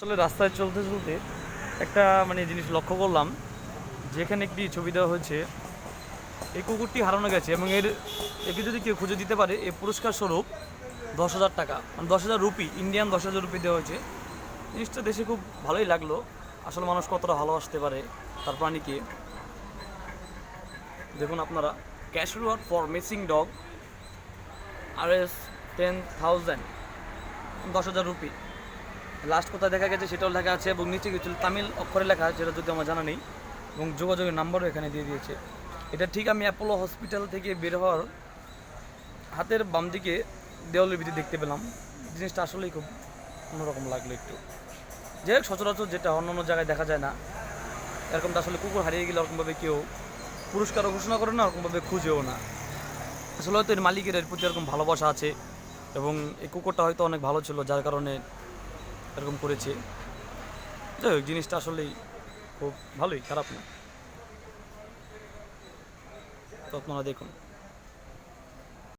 আসলে রাস্তায় চলতে চলতে একটা মানে জিনিস লক্ষ্য করলাম, যেখানে একটি ছবি দেওয়া হয়েছে, এই কুকুরটি হারানো গেছে এবং এর, একে যদি কেউ খুঁজে দিতে পারে এই পুরস্কার স্বরূপ দশ হাজার টাকা মানে দশ হাজার রুপি ইন্ডিয়ান দশ হাজার রুপি দেওয়া হয়েছে। জিনিসটা দেশে খুব ভালোই লাগল, আসলে মানুষ কতটা ভালোবাসতে পারে তার প্রাণীকে। দেখুন আপনারা cash reward for missing dog R S ten thousand দশ হাজার রুপি। লাস্ট কোথায় দেখা গেছে, সেটাও লেখা আছে এবং নিচে কিছু তামিল অক্ষরে লেখা আছে যেটা যদি আমার জানা নেই। এবং যোগাযোগের নাম্বারও এখানে দিয়ে দিয়েছে। এটা ঠিক আমি অ্যাপোলো হসপিটাল থেকে বের হওয়ার হাতের বাম দিকে দেওয়ালের ভিতরে দেখতে পেলাম। জিনিসটা আসলেই খুব অন্যরকম লাগল একটু। যাই হোক, সচরাচর যেটা অন্য অন্য জায়গায় দেখা যায় না, এরকমটা আসলে কুকুর হারিয়ে গেলে ওরকমভাবে কেউ পুরস্কারও ঘোষণা করে না, ওরকমভাবে খুঁজেও না। আসলে হয়তো এর মালিকের এর প্রতি এরকম ভালোবাসা আছে এবং এই কুকুরটা হয়তো অনেক ভালো ছিল, যার কারণে এরকম করেছে। যাই হোক জিনিসটা আসলেই খুব ভালোই খারাপ না। তো আপনারা দেখুন।